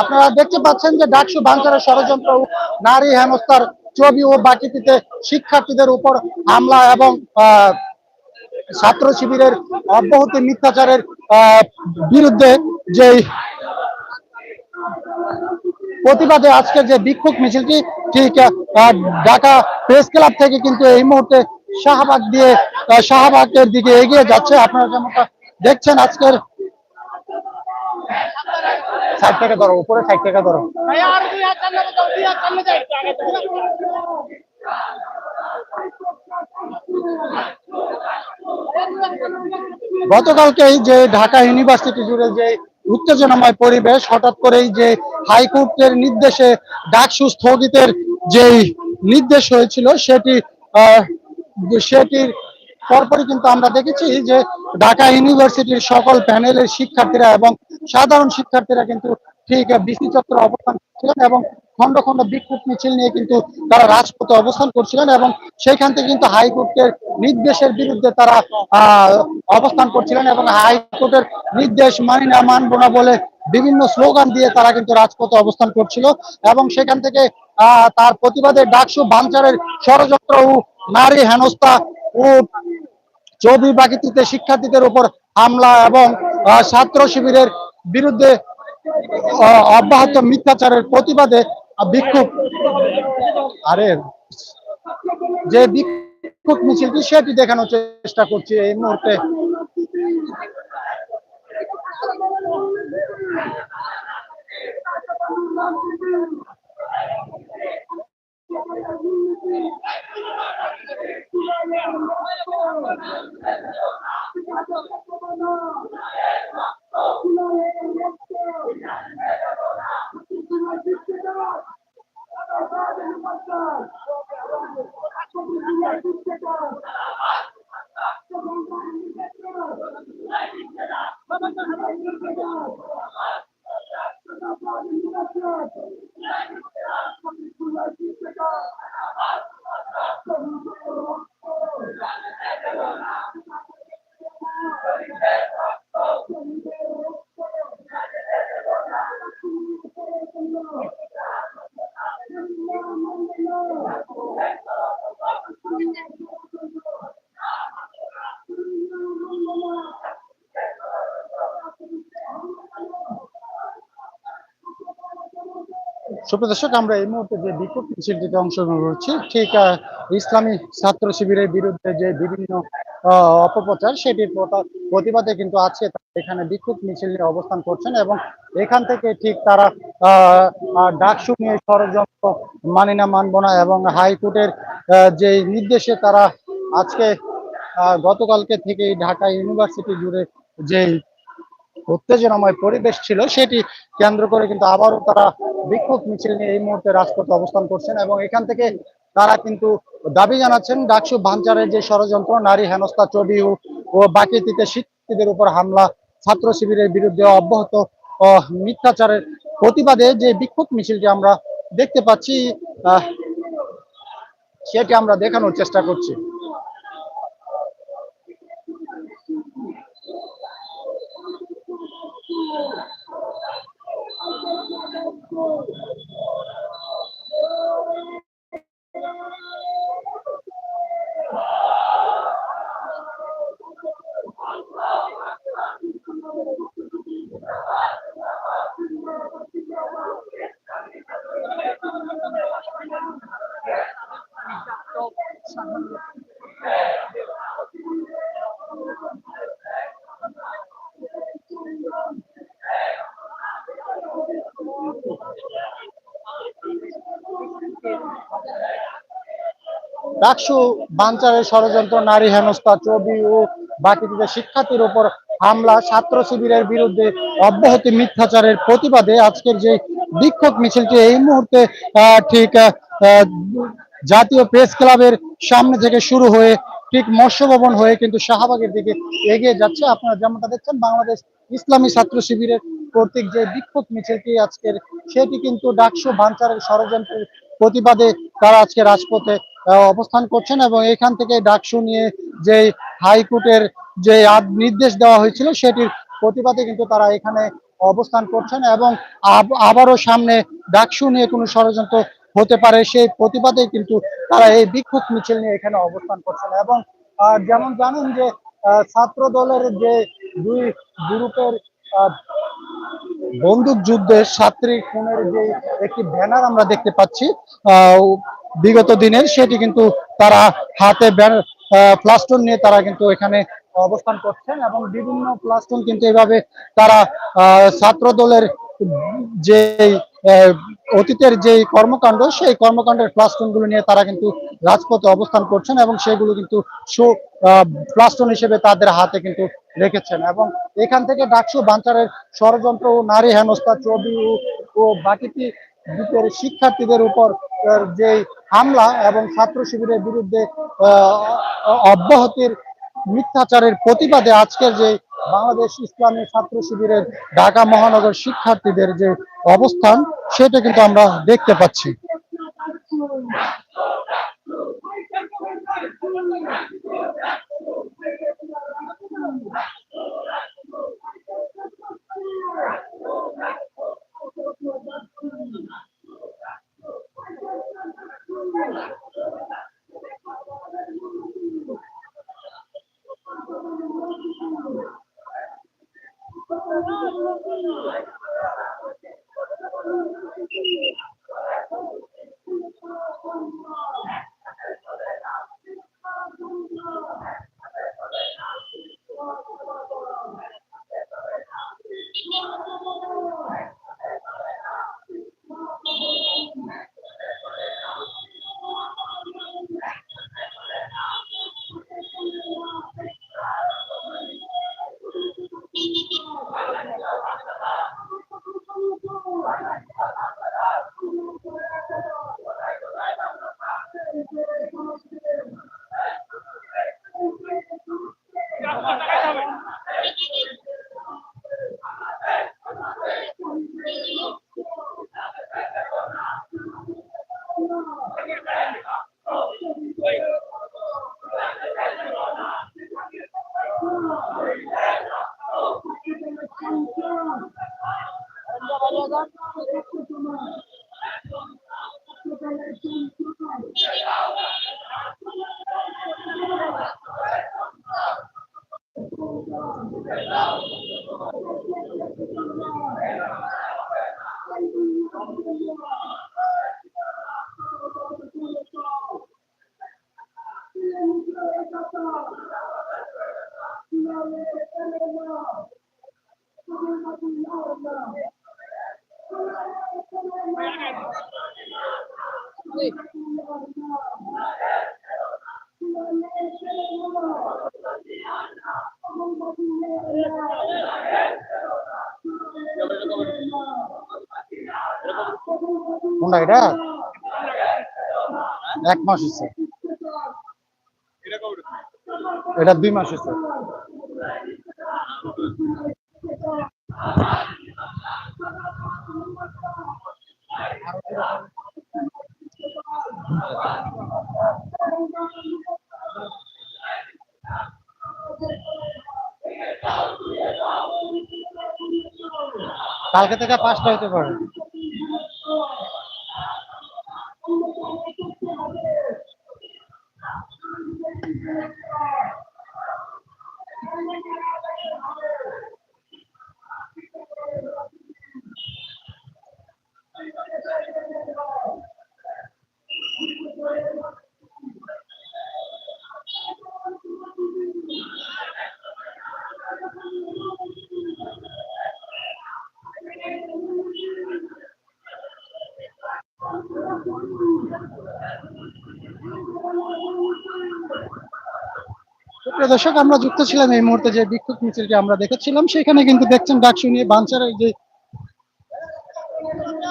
আপনারা দেখতে পাচ্ছেন যে ডাকসু ভাঙচারের ষড়যন্ত্র, নারী হেনস্থার ছবি ও বাকিটিতে শিক্ষার্থীদের উপর হামলা এবং ছাত্র শিবিরের অব্যাহতি মিথ্যাচারের বিরুদ্ধে যে প্রতিবাদে আজকে যে বিক্ষোভ মিছিলটি, ঠিক ঢাকা প্রেস ক্লাব থেকে কিন্তু এই মুহূর্তে শাহবাগ দিয়ে শাহবাগের দিকে এগিয়ে যাচ্ছে। আপনারা যেমনটা দেখছেন, আজকের ষাট টাকা ধরো, উপরে ষাট টাকা ধরো। গতকালকেই যে ঢাকা ইউনিভার্সিটি জুড়ে যে উত্তেজনাময় পরিবেশ, হঠাৎ করেই যে হাইকোর্টের নির্দেশে ডাকসু স্থগিতের যে নির্দেশ হয়েছিল, সেটি সেটির পরপরই কিন্তু আমরা দেখেছি যে ঢাকা ইউনিভার্সিটির সকল প্যানেলের শিক্ষার্থীরা এবং সাধারণ শিক্ষার্থীরা কিন্তু ঠিক বিসি চত্বরে অবস্থান করছিলেন এবং খন্ড খন্ড বিক্ষোভ মিছিল নিয়ে কিন্তু তারা রাজপথে অবস্থান করছিলেন এবং সেখান থেকে কিন্তু হাইকোর্টের নির্দেশের বিরুদ্ধে তারা অবস্থান করছিলেন এবং হাইকোর্টের নির্দেশ মানি না, মানবো না বলে বিভিন্ন স্লোগান দিয়ে তারা কিন্তু রাজপথে অবস্থান করছিল এবং সেখান থেকে তার প্রতিবাদে ডাকসু বাঞ্চারের ষড়যন্ত্র ও নারী হেনস্থা ও চবি বাকিতিতে শিক্ষার্থীদের উপর হামলা এবং ছাত্র শিবিরের বিরুদ্ধে অব্যাহত মিথ্যাচারের প্রতিবাদে বিক্ষোভ। আরে, যে বিক্ষোভ মিছিলটি সেটি দেখানোর চেষ্টা করছি এই মুহূর্তে। Thank you. সুপ্রদর্শক আমরা এই মুহূর্তে যে বিক্ষোভ মিছিলটিতে অংশগ্রহণ করছি ঠিক ইসলামী ছাত্র শিবিরের বিরুদ্ধে যে বিভিন্ন অপপ্রচার সেটির প্রতিবাদে কিন্তু আছে এখানে বিক্ষোভ মিছিল নিয়ে অবস্থান করছেন এবং এখান থেকে ঠিক তারা আহ, আহ, ডাকসু নিয়ে ষড়যন্ত্র মানি না মানব না এবং হাইকোর্টের যে নির্দেশে তারা আজকে গতকালকে থেকে ঢাকা ইউনিভার্সিটি জুড়ে যে উত্তেজনাময় পরিবেশ ছিল সেটি কেন্দ্র করে কিন্তু আবারও তারা বিক্ষোভ মিছিল নিয়ে এই মুহূর্তে রাজপথে অবস্থান করছেন এবং এখান থেকে তারা কিন্তু দাবি জানাচ্ছেন ডাকসু ভাঞ্চারের যে ষড়যন্ত্র, নারী হেনস্থা, ছবি ও- ও বাকিতিতে শিক্ষার্থীদের উপর হামলা, ছাত্র শিবিরের বিরুদ্ধে অব্যাহত মিথ্যাচারের প্রতিবাদে যে বিক্ষোভ মিছিলটি আমরা দেখতে পাচ্ছি সেটি আমরা দেখানোর চেষ্টা করছি। Oh. ডাকসু বাঞ্চারের ষড়যন্ত্র, নারী হেনস্থা, ছবি ও বাকিদের শিক্ষার্থীর উপর হামলা, ছাত্র শিবিরের বিরুদ্ধে অব্যাহতি মিথ্যাচারের প্রতিবাদে আজকের যে বিক্ষোভ মিছিলটি, এই মুহূর্তে ঠিক জাতীয় প্রেস ক্লাবের সামনে থেকে শুরু হয়ে ঠিক মৎস্য ভবন হয়ে কিন্তু শাহবাগের দিকে এগিয়ে যাচ্ছে। আপনারা যেমনটা দেখছেন, বাংলাদেশ ইসলামী ছাত্র শিবিরের কর্তৃক যে বিক্ষোভ মিছিলটি আজকের, সেটি কিন্তু ডাকসু বাঞ্চারের ষড়যন্ত্রের প্রতিবাদে তারা আজকে রাজপথে অবস্থান করছেন এবং এখান থেকে ডাকসু নিয়ে যে হাইকোর্টের যে নির্দেশ দেওয়া হয়েছিল সেটির প্রতিবাদে কিন্তু তারা এখানে অবস্থান করছেন এবং আবারও সামনে ডাকসু নিয়ে কোনো ষড়যন্ত্র হতে পারে সেই প্রতিবাদে কিন্তু তারা এই বিক্ষোভ মিছিল নিয়ে এখানে অবস্থান করছেন। এবং যেমন জানেন যে ছাত্র দলের যে দুই গ্রুপের বন্দুক যুদ্ধে ছাত্রী খুনের যে একটি ব্যানার আমরা দেখতে পাচ্ছি বিগত দিনের সেটি কিন্তু তারা হাতে প্লাস্টন নিয়ে তারা কিন্তু এখানে অবস্থান করছেন এবং বিভিন্ন প্লাস্টন কিন্তু এভাবে তারা ছাত্র দলের যে অতীতের যে কর্মকাণ্ড, সেই কর্মকাণ্ডের প্লাস্টনগুলো নিয়ে তারা কিন্তু রাজপথে অবস্থান করছেন এবং সেগুলো কিন্তু শো প্লাস্টন হিসেবে তাদের হাতে কিন্তু রেখেছেন এবং এখান থেকে ডাকসু বাঞ্চারের ষড়যন্ত্র ও নারী হেনস্থা চবি ও- বাকিটি শিক্ষার্থীদের উপর যে হামলা এবং ছাত্র শিবিরের বিরুদ্ধে অব্যাহতির মিথ্যাচারের প্রতিবাদে আজকের যে বাংলাদেশ ইসলামী ছাত্র শিবিরের ঢাকা মহানগর শিক্ষার্থীদের যে অবস্থান, সেটা কিন্তু আমরা দেখতে পাচ্ছি। Thank you. কোনটা এটা? এক মাস হচ্ছে এটা দুই মাস হচ্ছে কালকে থেকে পাঁচটা হতে পারে। দর্শক, আমরা যুক্ত ছিলাম এই মুহূর্তে যে বিক্ষোভ মিছিলটি আমরা দেখেছিলাম, সেখানে কিন্তু দেখছেন ডাকসু নিয়ে বাঞ্চারের যে ক্যাপশনটা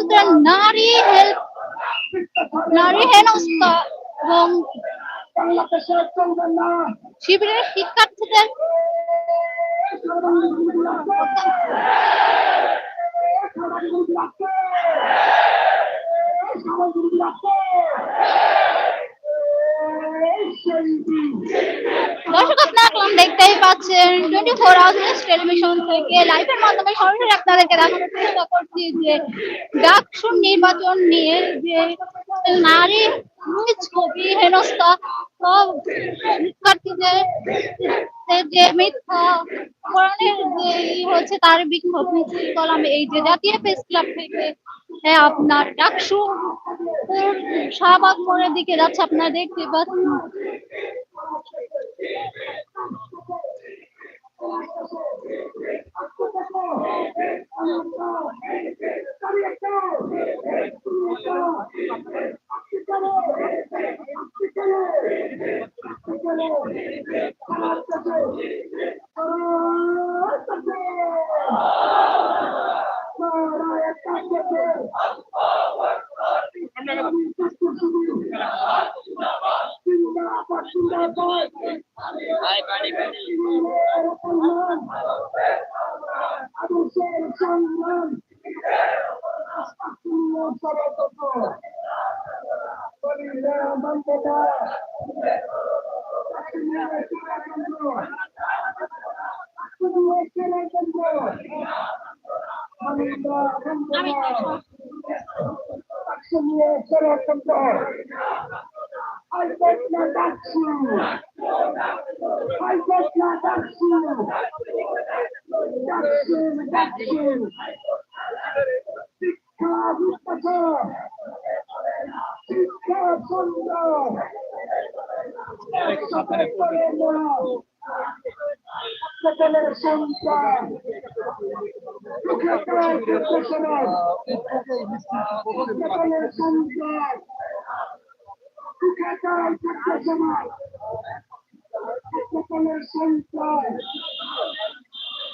ষড়যন্ত্রের নারী হেল্প নারী হেনস্থা এবং শিবিরের শিক্ষার্থীদের আপনারা দেখতেই পাচ্ছেন টোয়েন্টি ফোর আওয়ার্স টেলিভিশন থেকে লাইভের মাধ্যমে সরাসরি আপনাদেরকে দেখানোর চেষ্টা করছি যে নির্বাচন নিয়ে যে নারী ছবি, হেনস্থা যে হচ্ছে, তার বিক্ষোভ মিছিল করলাম এই যে জাতীয় প্রেস ক্লাব থেকে আপনার ডাকসু শাহবাগ মোড়ের দিকে যাচ্ছে আপনারা দেখতে পাচ্ছেন। I just not that সকলের সন্তান চোখে প্রায় সকলের সন্তান চোখে প্রায় সকলের সন্তান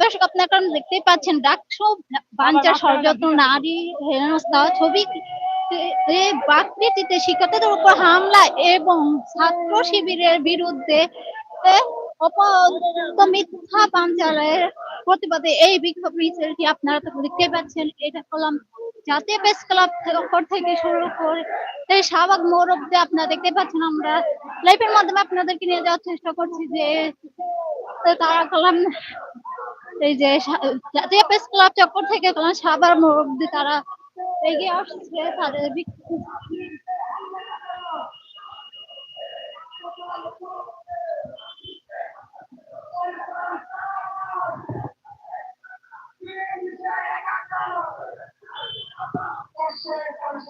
দর্শক আপনার কারণ দেখতেই পাচ্ছেন ডাকসু বাঞ্চার ষড়যন্ত্র, নারী হেনস্থা ছবি বাকৃতিতে শিক্ষার্থীদের উপর হামলা এবং ছাত্র শিবিরের বিরুদ্ধে অপন্ত মিথ্যা পাঞ্চালের প্রতিবাদে এই বিক্ষোভ মিছিলটি আপনারা তো দেখতেই পাচ্ছেন। এটা হলাম জাতীয় প্রেস ক্লাব থেকে শুরু করে শাহবাগ মোড় অব্দি আপনারা দেখতে পাচ্ছেন আমরা। লাইভের মাধ্যমে আপনাদেরকে নিয়ে যাওয়ার চেষ্টা করছি যে তারা কলাম এই যে জাতীয় প্রেস ক্লাব চক্কর থেকে কলাম শাহবাগ মোড় তারা এগিয়ে আসছে, তাদের বিক্ষোভ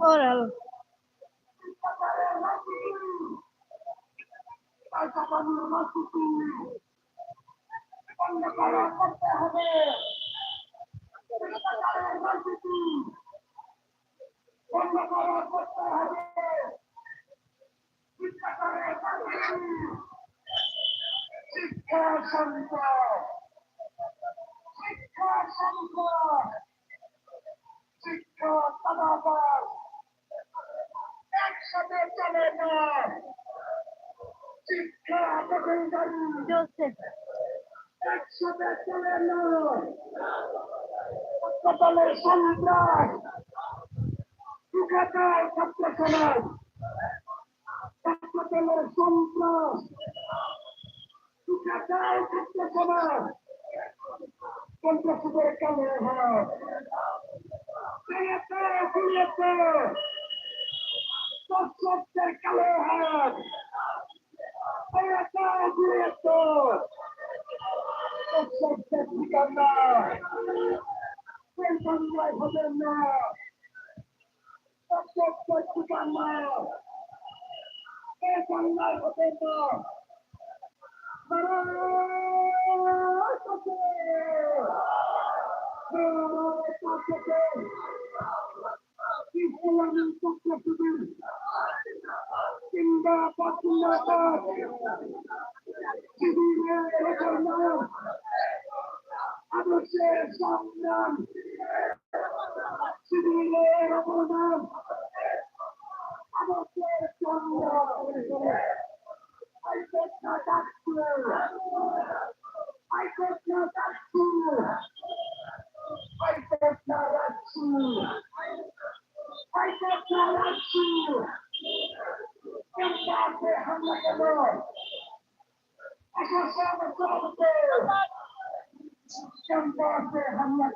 ওরাল শিক্ষা সন্ত্রাস শিক্ষা সন্ত্রাস শিক্ষা চাঁদাবাজ একসাথে চলে না হাসপাতালের সন্ত্রাস সুখাচার ছাত্র সমাজ হাসপাতালের সন্ত্রাস সুখাচার ছাত্র সমাজ সন্ত্রাসীদের কালো হাত পেয়েছে ঘুরিয়েছে দর্শকদের কালো হাত পেয়েছে ঘুরিয়েছে Patinda, Patinda, I said not that. I that. I that. Hanya